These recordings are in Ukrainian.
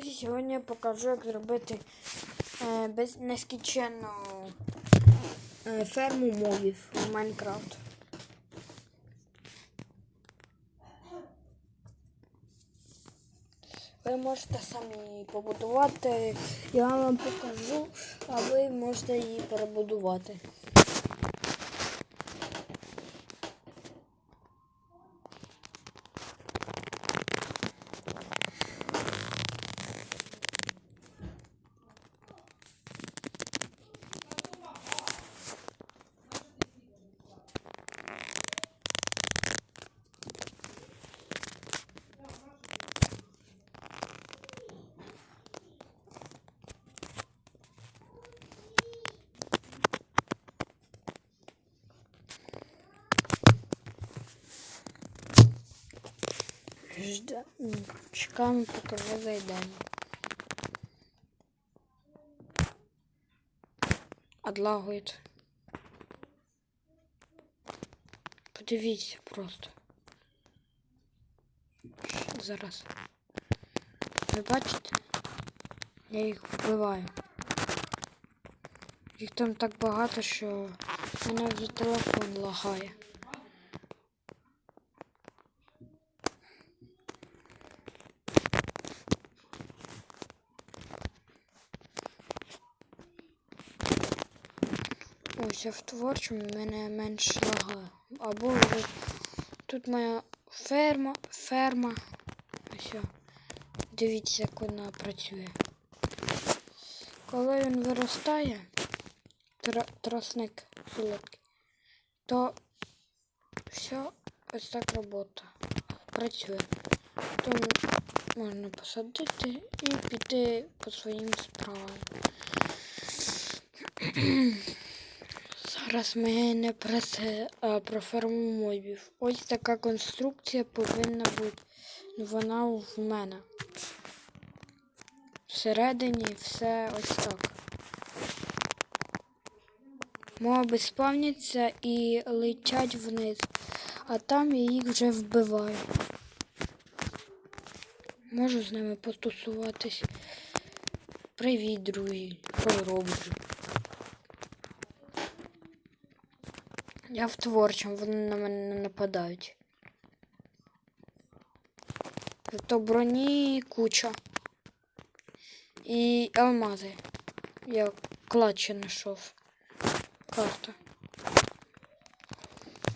Сьогодні я покажу, як зробити е, без нескінченну е, ферму мобів в Майнкрафт. Ви можете самі побудувати, я вам покажу, а ви можете її перебудувати. Жда... Чекаємо, поки ми зайдемо. Отлагують. Подивіться просто. Зараз. Ви бачите? Я їх вбиваю. Їх там так багато, що мене вже телефон лагає. Ось в творчому мене менше лагає. Або вже тут моя ферма, ферма. Ось. Дивіться, як вона працює. Коли він виростає, тр- тросник солодкий, то все ось так робота. Працює. Потім можна посадити і піти по своїм справам. Зараз ми не про це, а про ферму мобів. Ось така конструкція повинна бути. Вона в мене. Всередині все ось так. Моби спавняться і летять вниз, а там я їх вже вбиваю. Можу з ними постосуватись. Привіт, друзі. Що роблю? Я в творчому, вони на мене не нападають. Зато броні куча. І алмази. Я клад ще знайшов. Карта.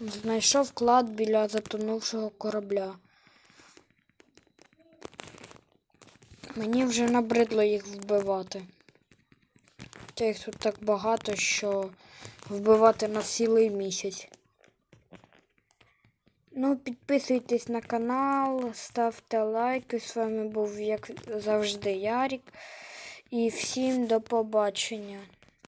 Знайшов клад біля затонувшого корабля. Мені вже набридло їх вбивати. Та їх тут так багато, що вбивати на цілий місяць. Ну, підписуйтесь на канал, ставте лайки. З вами був, як завжди, Ярік. І всім до побачення.